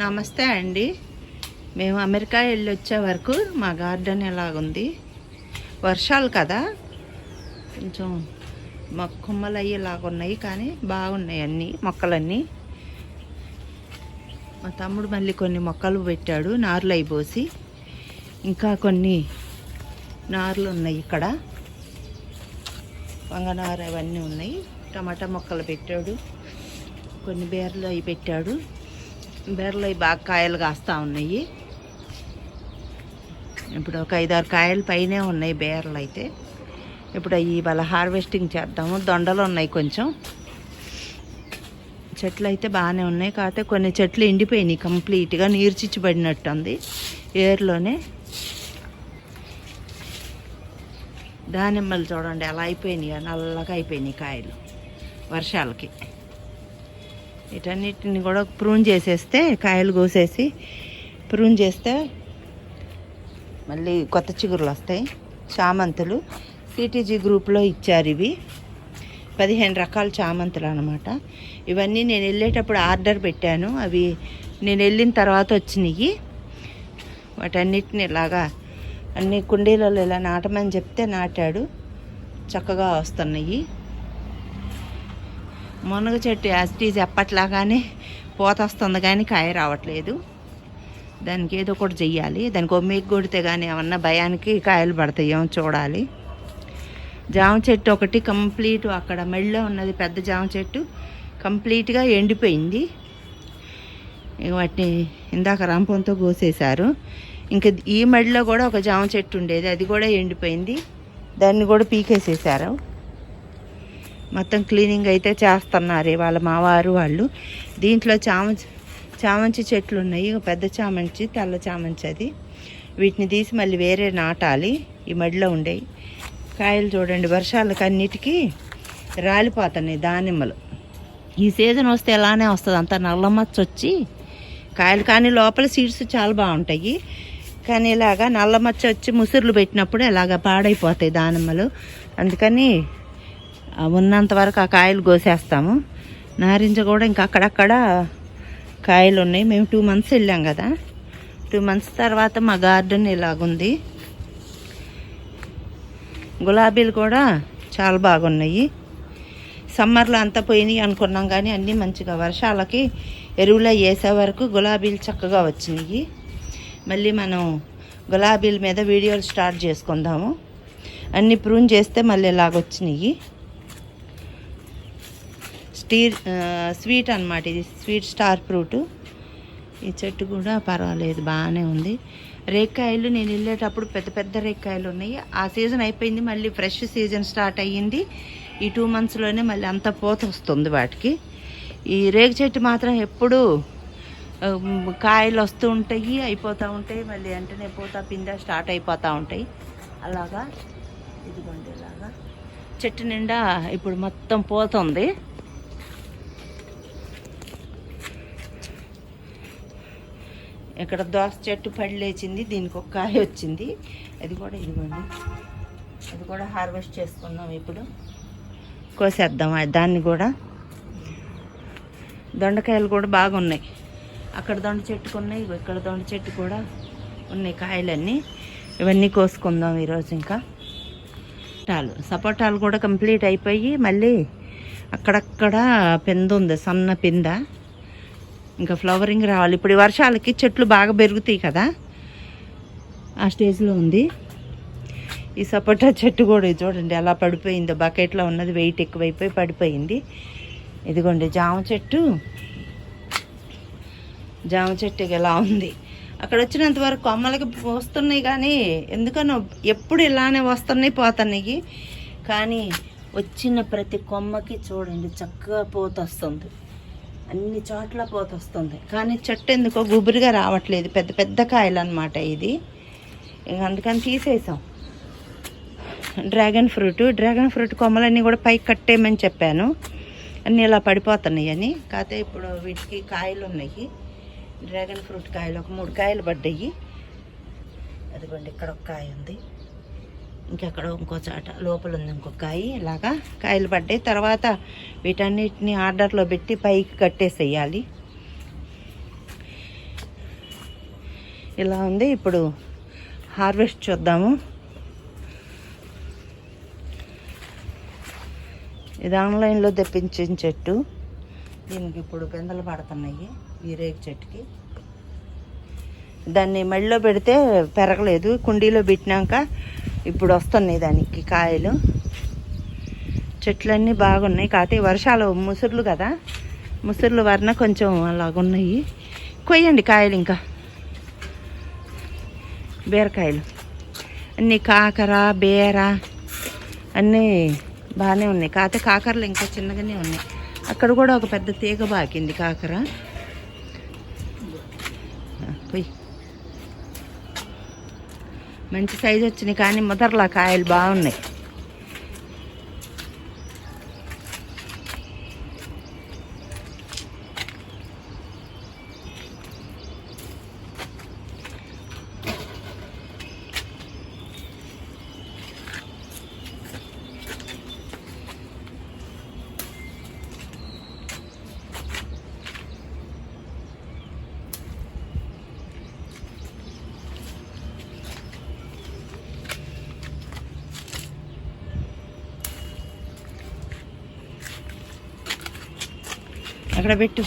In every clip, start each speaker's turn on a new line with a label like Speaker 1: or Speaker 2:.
Speaker 1: నమస్తే అండి. మేము అమెరికా వెళ్ళి వచ్చే వరకు మా గార్డెన్ ఎలాగుంది? వర్షాలు కదా? కొంచెం మా కొమ్మలు అయ్యేలాగా ఉన్నాయి కానీ బాగున్నాయి అన్నీ మొక్కలన్నీ. మా తమ్ముడు మళ్ళీ కొన్ని మొక్కలు పెట్టాడు నారులు అయిపోసి ఇంకా కొన్ని నార్లు ఉన్నాయి ఇక్కడ. వంగనారు అవన్నీ ఉన్నాయి. టమాటా మొక్కలు పెట్టాడు. కొన్ని బీరలు అవి పెట్టాడు. బీరలు అవి బాగా కాయలు కాస్తూ ఉన్నాయి. ఇప్పుడు ఒక ఐదారు కాయలు పైనే ఉన్నాయి బీరలు అయితే ఇప్పుడు అవి ఇవాళ హార్వెస్టింగ్ చేద్దాము. దొండలు ఉన్నాయి కొంచెం. చెట్లు అయితే బాగానే ఉన్నాయి. కాకపోతే కొన్ని చెట్లు ఎండిపోయినాయి కంప్లీట్గా నీర్చిచ్చిబడినట్టు ఉంది ఏర్లోనే. దానిమ్మలు చూడండి అలా అయిపోయినాయి నల్లగా అయిపోయినాయి కాయలు వర్షాలకి. వీటన్నిటిని కూడా ప్రూన్ చేసేస్తే కాయలు కోసేసి ప్రూన్ చేస్తే మళ్ళీ కొత్త చిగురులు వస్తాయి. చామంతులు. సిటీజీ గ్రూప్లో ఇచ్చారు ఇవి. పదిహేను రకాల చామంతులు అనమాట ఇవన్నీ నేను వెళ్ళేటప్పుడు ఆర్డర్ పెట్టాను. అవి నేను వెళ్ళిన తర్వాత వచ్చినాయి. వాటన్నిటిని ఇలాగా అన్ని కుండీలలో ఇలా నాటమని చెప్తే నాటాడు. చక్కగా వస్తున్నాయి. మునగ చెట్టు యాసిటీజ్ ఎప్పట్లాగానే పూత వస్తుంది కానీ కాయ రావట్లేదు. దానికి ఏదో ఒకటి చెయ్యాలి. దానికి ఒమ్మేకి కొడితే కానీ ఏమన్నా భయానికి కాయలు పడతాయేమో చూడాలి. జామ చెట్టు ఒకటి కంప్లీట్ అక్కడ మెళ్ళో ఉన్నది పెద్ద జామ చెట్టు కంప్లీట్గా ఎండిపోయింది. వాటిని ఇందాక రంపంతో కోసేశారు. ఇంకా ఈ మడిలో కూడా ఒక జామ చెట్టు ఉండేది. అది కూడా ఎండిపోయింది. దాన్ని కూడా పీకేసేసారు మొత్తం క్లీనింగ్ అయితే చేస్తున్నారు వాళ్ళ మావారు వాళ్ళు. దీంట్లో చామంచి చామంచి చెట్లు ఉన్నాయి. పెద్ద చామంచి తెల్ల చామంచి అది. వీటిని తీసి మళ్ళీ వేరే నాటాలి. ఈ మడిలో ఉండేవి కాయలు చూడండి వర్షాలకు అన్నిటికీ రాలిపోతున్నాయి దానిమ్మలు. ఈ సీజన్ వస్తే ఎలానే వస్తుంది. అంత నల్లమచ్చ వచ్చి కాయలు కానీ లోపల సీడ్స్ చాలా బాగుంటాయి. కానీ ఇలాగా నల్లమచ్చ వచ్చి ముసుర్లు పెట్టినప్పుడు ఇలాగ పాడైపోతాయి దానిమ్మలు. అందుకని ఉన్నంత వరకు ఆ కాయలు కోసేస్తాము. నారింజ కూడా ఇంకా అక్కడక్కడ కాయలు ఉన్నాయి మేము టూ మంత్స్ వెళ్ళాం కదా. టూ మంత్స్ తర్వాత మా గార్డెన్ ఇలాగుంది. గులాబీలు కూడా చాలా బాగున్నాయి. సమ్మర్లో అంతా పోయినాయి అనుకున్నాం కానీ అన్నీ మంచిగా వర్షాలకి ఎరువులో వేసే వరకు గులాబీలు చక్కగా వచ్చినాయి. మళ్ళీ మనం గులాబీల మీద వీడియోలు స్టార్ట్ చేసుకుందాము. అన్నీ ప్రూన్ చేస్తే మళ్ళీ ఇలాగొచ్చినాయి. స్టీర్ స్వీట్ అన్నమాట. ఇది స్వీట్ స్టార్ ఫ్రూట్. ఈ చెట్టు కూడా పర్వాలేదు బాగానే ఉంది. రేక్కాయలు నేను వెళ్ళేటప్పుడు పెద్ద పెద్ద రేక్కాయలు ఉన్నాయి. ఆ సీజన్ అయిపోయింది మళ్ళీ ఫ్రెష్ సీజన్ స్టార్ట్ అయ్యింది. ఈ టూ మంత్స్లోనే మళ్ళీ అంత పోత వస్తుంది వాటికి. ఈ రేగు చెట్టు మాత్రం ఎప్పుడూ కాయలు వస్తూ ఉంటాయి అయిపోతూ ఉంటాయి. మళ్ళీ వెంటనే పోతా పింద స్టార్ట్ అయిపోతూ ఉంటాయి. అలాగా ఇదిగోండి ఇలాగా. చెట్టు నిండా ఇప్పుడు మొత్తం పోతుంది. ఇక్కడ దోస చెట్టు పడి లేచింది దీనికి ఒక కాయ వచ్చింది. అది కూడా ఇదిగోండి. అది కూడా హార్వెస్ట్ చేసుకున్నాం ఇప్పుడు. కోసేద్దాం దాన్ని కూడా. దొండకాయలు కూడా బాగున్నాయి. అక్కడ దొండ చెట్టుకు ఉన్నాయి ఇగో ఇక్కడ దొండ చెట్టు కూడా ఉన్నాయి కాయలన్నీ. ఇవన్నీ కోసుకుందాం ఈరోజు ఇంకా. సపోటాలు సపోటాలు కూడా కంప్లీట్ అయిపోయి మళ్ళీ అక్కడక్కడ పింద ఉంది సన్న పింద. ఇంకా ఫ్లవరింగ్ రావాలి. ఇప్పుడు ఈ వర్షాలకి చెట్లు బాగా పెరుగుతాయి కదా? ఆ స్టేజ్లో ఉంది. ఈ సపోటా చెట్టు కూడా చూడండి ఎలా పడిపోయిందో. బకెట్లో ఉన్నది వెయిట్ ఎక్కువైపోయి పడిపోయింది. ఇదిగోండి జామ చెట్టు. జామ చెట్టు ఇలా ఉంది. అక్కడ వచ్చినంత వరకు కొమ్మలకి వస్తున్నాయి కానీ ఎందుకనో ఎప్పుడు ఇలానే వస్తున్నాయి పోతున్నాయి. కానీ వచ్చిన ప్రతి కొమ్మకి చూడండి చక్కగా పోతొస్తుంది. అన్ని చోట్ల పోత వస్తుంది కానీ చెట్టు ఎందుకో గుబురుగా రావట్లేదు. పెద్ద పెద్ద కాయలు అనమాట ఇది అందుకని తీసేసాం. Dragon fruit. డ్రాగన్ ఫ్రూట్ కొమ్మలన్నీ కూడా పైకి కట్టేయమని చెప్పాను. అన్నీ ఇలా పడిపోతున్నాయి అని కాకపోతే ఇప్పుడు వీటికి కాయలు ఉన్నాయి. డ్రాగన్ ఫ్రూట్ కాయలు ఒక మూడు కాయలు పడ్డాయి. అదిగోండి ఇక్కడ ఒక కాయ ఉంది. ఇంకెక్కడ ఇంకో చాట లోపల ఉంది ఇంకో కాయి ఇలాగా కాయలు పడ్డాయి. తర్వాత వీటన్నిటిని ఆర్డర్లో పెట్టి పైకి కట్టేసేయాలి. ఇలా ఉంది. ఇప్పుడు హార్వెస్ట్ చూద్దాము. ఇది ఆన్లైన్లో తెప్పించిన చెట్టు. దీనికి ఇప్పుడు పెందలు పడుతున్నాయి ఈ రేగు చెట్టుకి. దాన్ని మడిలో పెడితే పెరగలేదు. కుండీలో పెట్టినాక ఇప్పుడు వస్తున్నాయి దానికి కాయలు. చెట్లన్నీ బాగున్నాయి. కాకపోతే వర్షాలు ముసుర్లు కదా. ముసుర్లు వరన కొంచెం అలాగున్నాయి. కొయ్యండి కాయలు ఇంకా. బీరకాయలు. అన్నీ కాకర బీర అన్నీ బాగానే ఉన్నాయి. కాకపోతే కాకరలు ఇంకా చిన్నగానే ఉన్నాయి. అక్కడ కూడా ఒక పెద్ద తీగ బాకింది కాకర. కొయ్యి. మంచి సైజు వచ్చినాయి కానీ ముదర్లా కాయలు బాగున్నాయి. అక్కడ పెట్టు.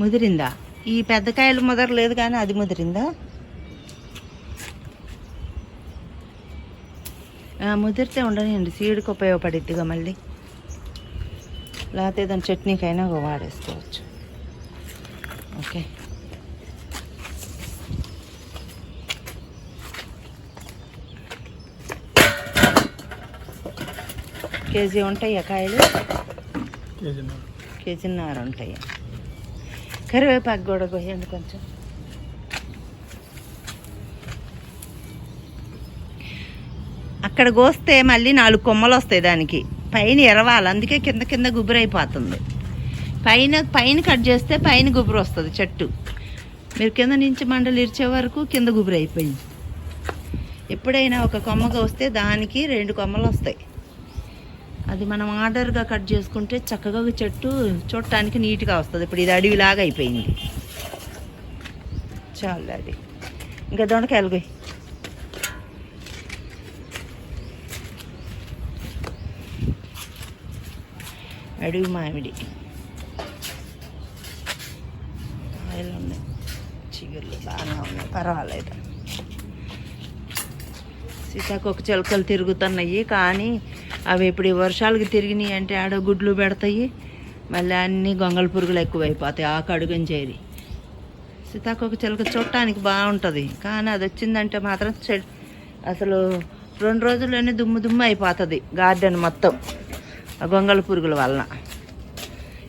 Speaker 1: ముదిరిందా? ఈ పెద్ద కాయలు ముదరలేదు కానీ అది ముదిరిందా? ముదిరితే ఉండనివ్వండి సీడ్కి ఉపయోగపడిద్దిగా మళ్ళీ. లేకపోతే దాని చట్నీకైనా వాడేసుకోవచ్చు ఓకే కేజీ ఉంటాయా కాయలు? కేజీన్నర. ఉంటాయి? కరివేపాకు కూడా కొయ్యండి కొంచెం. అక్కడ కోస్తే మళ్ళీ నాలుగు కొమ్మలు వస్తాయి దానికి. పైన ఎరవాలి. అందుకే కింద కింద గుబురైపోతుంది పైన పైన కట్ చేస్తే పైన గుబురు వస్తుంది చెట్టు. మీరు కింద నుంచి మండలు ఇరిచే వరకు కింద గుబురైపోయింది ఎప్పుడైనా ఒక కొమ్మగా వస్తే దానికి రెండు కొమ్మలు వస్తాయి. అది మనం ఆర్డర్గా కట్ చేసుకుంటే చక్కగా చెట్టు చూడటానికి నీట్గా వస్తుంది. ఇప్పుడు ఇది అడవిలాగా అయిపోయింది. చాలు అది. ఇంకా దొండకాయలు పోయి అడవి మామిడి. కాయలు ఉన్నాయి. చిగుర్లు బాగా ఉన్నాయి. పర్వాలేదు. సీతాకొక చిలకలు తిరుగుతున్నాయి. కానీ అవి ఇప్పుడు వర్షాలకు తిరిగినాయి అంటే ఆడ గుడ్లు పెడతాయి. మళ్ళీ అన్ని గొంగళ పురుగులు ఎక్కువైపోతాయి ఆకు అడుగుని చేరి సీతాకోక చిలక చూడటానికి బాగుంటుంది. కానీ అది వచ్చిందంటే మాత్రం చె అసలు రెండు రోజుల్లోనే దుమ్ము దుమ్ము అయిపోతుంది గార్డెన్ మొత్తం ఆ గొంగళ పురుగుల వలన.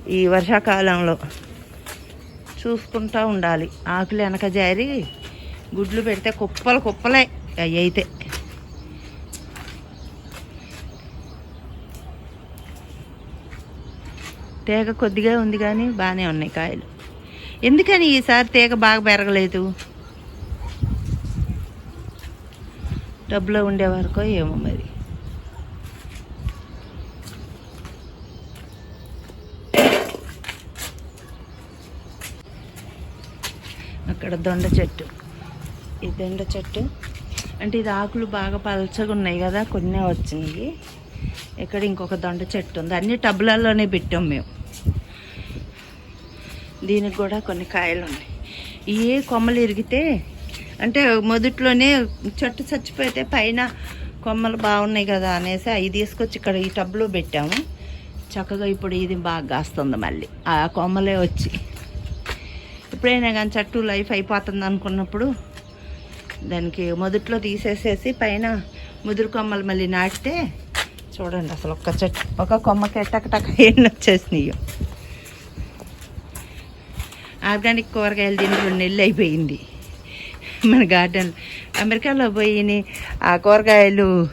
Speaker 1: ఈ వర్షాకాలంలో చూసుకుంటూ ఉండాలి. ఆకులు వెనక జారి గుడ్లు పెడితే కుప్పలు కుప్పలే అవి అయితే. తీగ కొద్దిగా ఉంది కానీ బాగానే ఉన్నాయి కాయలు. ఎందుకని ఈసారి తీగ బాగా పెరగలేదు? డబ్బులో ఉండేవరకు ఏమో మరి. అక్కడ దొండ చెట్టు. ఈ దొండ చెట్టు అంటే ఇది ఆకులు బాగా పలచగా ఉన్నాయి కదా కొన్ని వచ్చినాయి ఇక్కడ ఇంకొక దొండ చెట్టు ఉంది. అన్ని టబ్లలోనే పెట్టాం మేము. దీనికి కూడా కొన్ని కాయలు ఉన్నాయి ఏ కొమ్మలు ఇరిగితే అంటే మొదట్లోనే చెట్టు చచ్చిపోతే పైన కొమ్మలు బాగున్నాయి కదా అనేసి అవి తీసుకొచ్చి ఇక్కడ ఈ టబ్లో పెట్టాము. చక్కగా ఇప్పుడు ఇది బాగా కాస్తుంది మళ్ళీ. ఆ కొమ్మలే వచ్చి. ఎప్పుడైనా కానీ చెట్టు లైఫ్ అయిపోతుంది అనుకున్నప్పుడు దానికి మొదట్లో తీసేసేసి పైన ముదురు కొమ్మలు మళ్ళీ నాటితే చూడండి అసలు ఒక్క చెట్టు ఒక కొమ్మకి ఎట్టకటక టక ఎన్ని వచ్చేసినాయి. ఆర్గానిక్ కూరగాయలు తిని రెండు నెలలు అయిపోయింది. మన గార్డెన్. అమెరికాలో పోయి ఆ కూరగాయలు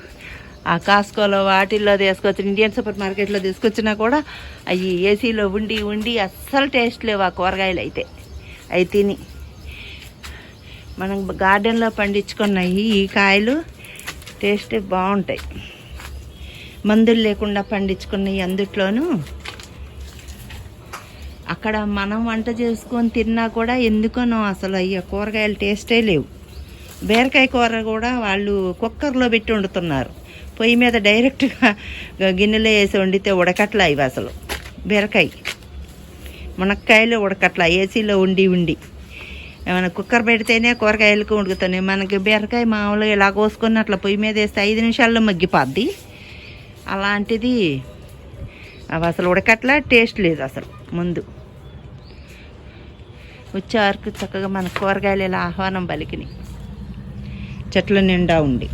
Speaker 1: ఆ కాస్కోలో వాటిల్లో తీసుకొచ్చి ఇండియన్ సూపర్ మార్కెట్లో తీసుకొచ్చినా కూడా అవి ఏసీలో ఉండి ఉండి అస్సలు టేస్ట్ లేవు ఆ కూరగాయలు అయితే. అవి తిని. మనం గార్డెన్లో పండించుకున్నాయి ఈ కాయలు టేస్ట్ బాగుంటాయి. మందులు లేకుండా పండించుకున్నవి అందుట్లోనూ అక్కడ మనం వంట చేసుకొని తిన్నా కూడా ఎందుకనో అసలు అయ్యో కూరగాయలు టేస్టే లేవు. బీరకాయ కూర కూడా వాళ్ళు కుక్కర్లో పెట్టి వండుతున్నారు. పొయ్యి మీద డైరెక్ట్గా గిన్నెలో వేసి వండితే ఉడకట్లా ఇవి అసలు బీరకాయ. మునక్కాయలు ఉడకట్లా ఏసీలో ఉండి ఉండి. ఏమైనా కుక్కర్ పెడితేనే కూరగాయలకు ఉడుకుతున్నాయి మనకి బీరకాయ మామూలుగా ఇలా కోసుకొని అట్లా పొయ్యి మీద వేస్తే ఐదు నిమిషాల్లో మగ్గిపోద్ది. అలాంటిది అవి అసలు ఉడకట్లా టేస్ట్ లేదు అసలు ముందు. వచ్చే వరకు చక్కగా మన కూరగాయలు ఇలా ఆహ్వానం పలికినాయి. చెట్ల నిండా ఉండి.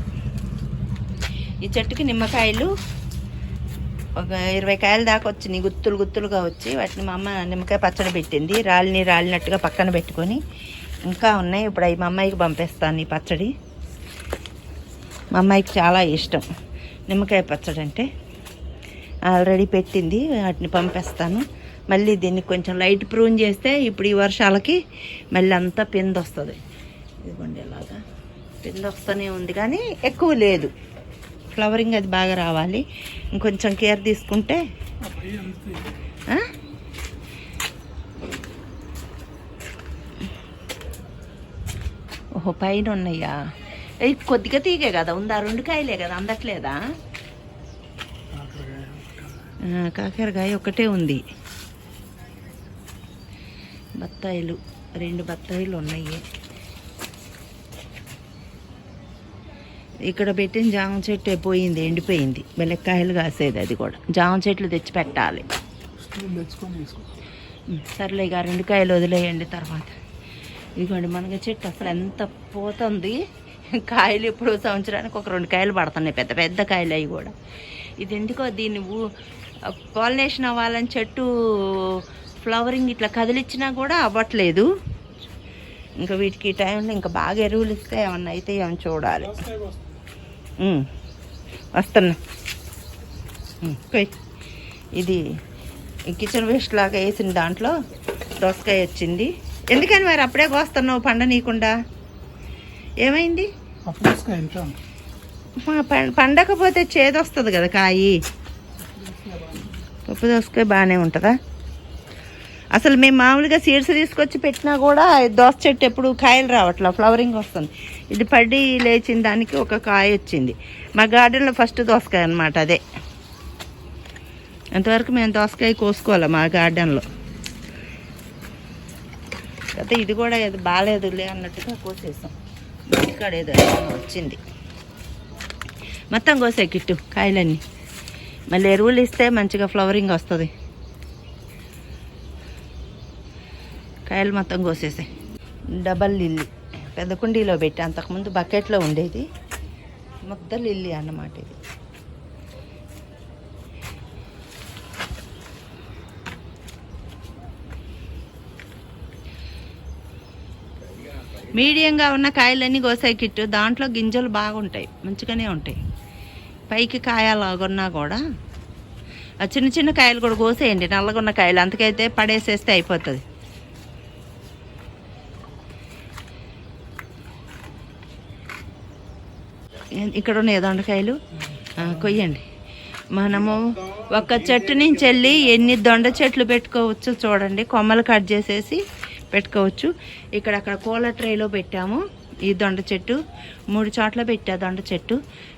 Speaker 1: ఈ చెట్టుకి నిమ్మకాయలు ఒక ఇరవై కాయలు దాకా వచ్చినాయి. గుత్తులు గుత్తులుగా వచ్చి వాటిని మా అమ్మ నిమ్మకాయ పచ్చడి పెట్టింది. రాలిని రాలినట్టుగా పక్కన పెట్టుకొని ఇంకా ఉన్నాయి. ఇప్పుడు అవి మా అమ్మాయికి పంపిస్తాను ఈ పచ్చడి. మా అమ్మాయికి చాలా ఇష్టం నిమ్మకాయ పచ్చడి అంటే ఆల్రెడీ పెట్టింది. వాటిని పంపిస్తాను. మళ్ళీ దీన్ని కొంచెం లైట్ ప్రూన్ చేస్తే ఇప్పుడు ఈ వర్షాలకి మళ్ళీ అంతా పిండి వస్తుంది. ఇదిగోండి ఇలాగా పిండి వస్తూనే ఉంది కానీ ఎక్కువ లేదు. ఫ్లవరింగ్ అది బాగా రావాలి. ఇంకొంచెం కేర్ తీసుకుంటే? ఓహో పైన ఉన్నాయా? ఇది కొద్దిగా తీగే కదా ఉందా? రెండు కాయలే కదా అందట్లేదా? కాకరకాయ ఒకటే ఉంది. బత్తాయిలు రెండు బత్తాయిలు ఉన్నాయి. ఇక్కడ పెట్టిన జామ చెట్టు పోయింది ఎండిపోయింది. బెల్లకాయలు కాసేది అది కూడా. జామ చెట్లు తెచ్చి పెట్టాలి. సర్లే ఇక రెండు కాయలు వదిలేయండి తర్వాత. ఇదిగోండి మనకి చెట్టు అసలు ఎంత పోతుంది. కాయలు ఇప్పుడు సంవత్సరానికి ఒక రెండు కాయలు పడుతున్నాయి పెద్ద పెద్ద కాయలు అవి కూడా. ఇది ఎందుకో దీన్ని పాలినేషన్ అవ్వాలని చెట్టు ఫ్లవరింగ్ ఇట్లా కదిలిచ్చినా కూడా అవ్వట్లేదు. ఇంకా వీటికి ఈ టైంలో ఇంకా బాగా ఎరువులు ఇస్తే ఏమన్నా అయితే ఏమన్నా చూడాలి. వస్తున్నా. ఇది కిచెన్ వేస్ట్ లాగా వేసిన దాంట్లో దోసకాయ వచ్చింది. ఎందుకని మరి అప్పుడే కోస్తున్నావు పండ నీకుండా? ఏమైంది? పండకపోతే చేదొస్తుంది కదా కాయి. పప్పు దోసకాయ బాగానే ఉంటుందా? అసలు మేము మామూలుగా సీడ్స్ తీసుకొచ్చి పెట్టినా కూడా దోస చెట్టు ఎప్పుడు కాయలు రావట్లా ఫ్లవరింగ్ వస్తుంది. ఇది పడి లేచిన దానికి ఒక కాయ వచ్చింది. మా గార్డెన్లో ఫస్ట్ దోసకాయ అనమాట అదే. అంతవరకు మేము దోసకాయ కోసుకోవాలి మా గార్డెన్లో. అయితే ఇది కూడా ఏదో బాగాలేదులే అన్నట్టుగా కోసేసాం. ఇక్కడ ఏదో వచ్చింది. మొత్తం కోసే కిట్టు కాయలన్నీ. మళ్ళీ ఎరువులు ఇస్తే మంచిగా ఫ్లవరింగ్ వస్తుంది. కాయలు మొత్తం కోసేసాయి డబల్ లిల్లీ. పెద్ద కుండీలో పెట్టి. అంతకుముందు బకెట్లో ఉండేది. మొత్తం లిల్లీ అన్నమాట ఇది. మీడియంగా ఉన్న కాయలన్నీ కోసాయి కిట్టు. దాంట్లో గింజలు బాగుంటాయి. మంచిగానే ఉంటాయి. పైకి కాయలాగున్నా కూడా. చిన్న చిన్న కాయలు కూడా కోసేయండి. నల్లగున్న కాయలు. అంతకైతే పడేసేస్తే అయిపోతుంది. ఇక్కడ ఉన్నాయి దొండకాయలు? కొయ్యండి. మనము ఒక చెట్టు నుంచి వెళ్ళి ఎన్ని దొండ చెట్లు పెట్టుకోవచ్చు చూడండి. కొమ్మలు కట్ చేసేసి పెట్టుకోవచ్చు. ఇక్కడ అక్కడ కోల ట్రేలో పెట్టాము ఈ దొండ చెట్టు. మూడు చోట్ల పెట్టా దొండ చెట్టు.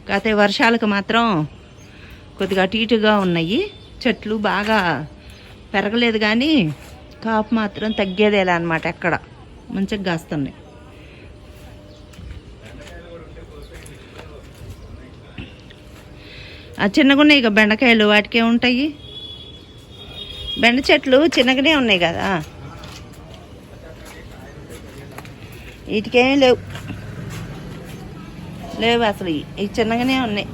Speaker 1: కాకపోతే వర్షాలకు మాత్రం కొద్దిగా అటు ఇటుగా ఉన్నాయి. చెట్లు బాగా పెరగలేదు కానీ కాపు మాత్రం తగ్గేదేలా అనమాట ఎక్కడ. మంచిగా కాస్తున్నాయి. ఆ చిన్నగా ఉన్నాయి ఇక బెండకాయలు వాటికే ఉంటాయి. బెండ చెట్లు చిన్నగానే ఉన్నాయి కదా. వీటికేం లేవు. లేవు అసలు ఇవి చిన్నగానే ఉన్నాయి.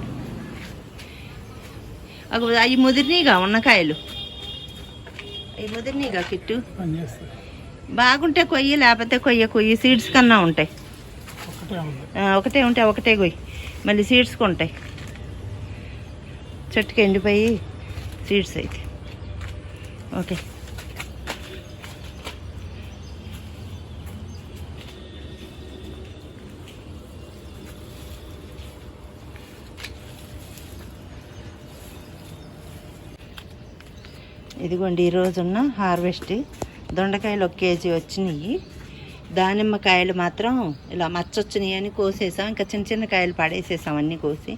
Speaker 1: ఒక అవి ముదిరినీగా ఉన్న కాయలు అవి ముదిరినీగా కిట్టు. బాగుంటే కొయ్యి లేకపోతే కొయ్య కొయ్యి సీడ్స్ కన్నా ఉంటాయి.
Speaker 2: ఒకటే
Speaker 1: ఆ, ఒకటే ఉంటే ఒకటే కొయ్యి. మళ్ళీ సీడ్స్ ఉంటాయి చెట్టుకి ఎండిపోయి సీడ్స్ అయితే. ఓకే. ఇదిగోండి ఈరోజున్న హార్వెస్ట్. దొండకాయలు ఒక కేజీ వచ్చినాయి దానిమ్మకాయలు మాత్రం ఇలా మచ్చొచ్చినాయి అని కోసేసాం. ఇంకా చిన్న చిన్న కాయలు పడేసేసాం అన్నీ కోసి.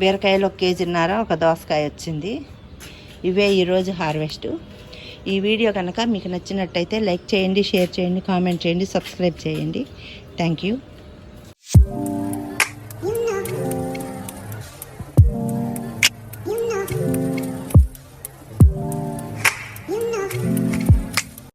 Speaker 1: బీరకాయలు ఒక కేజీన్నర ఒక దోసకాయ వచ్చింది. ఇవే ఈరోజు హార్వెస్ట్. ఈ వీడియో కనుక మీకు నచ్చినట్టయితే లైక్ చేయండి షేర్ చేయండి కామెంట్ చేయండి సబ్స్క్రైబ్ చేయండి. Thank you.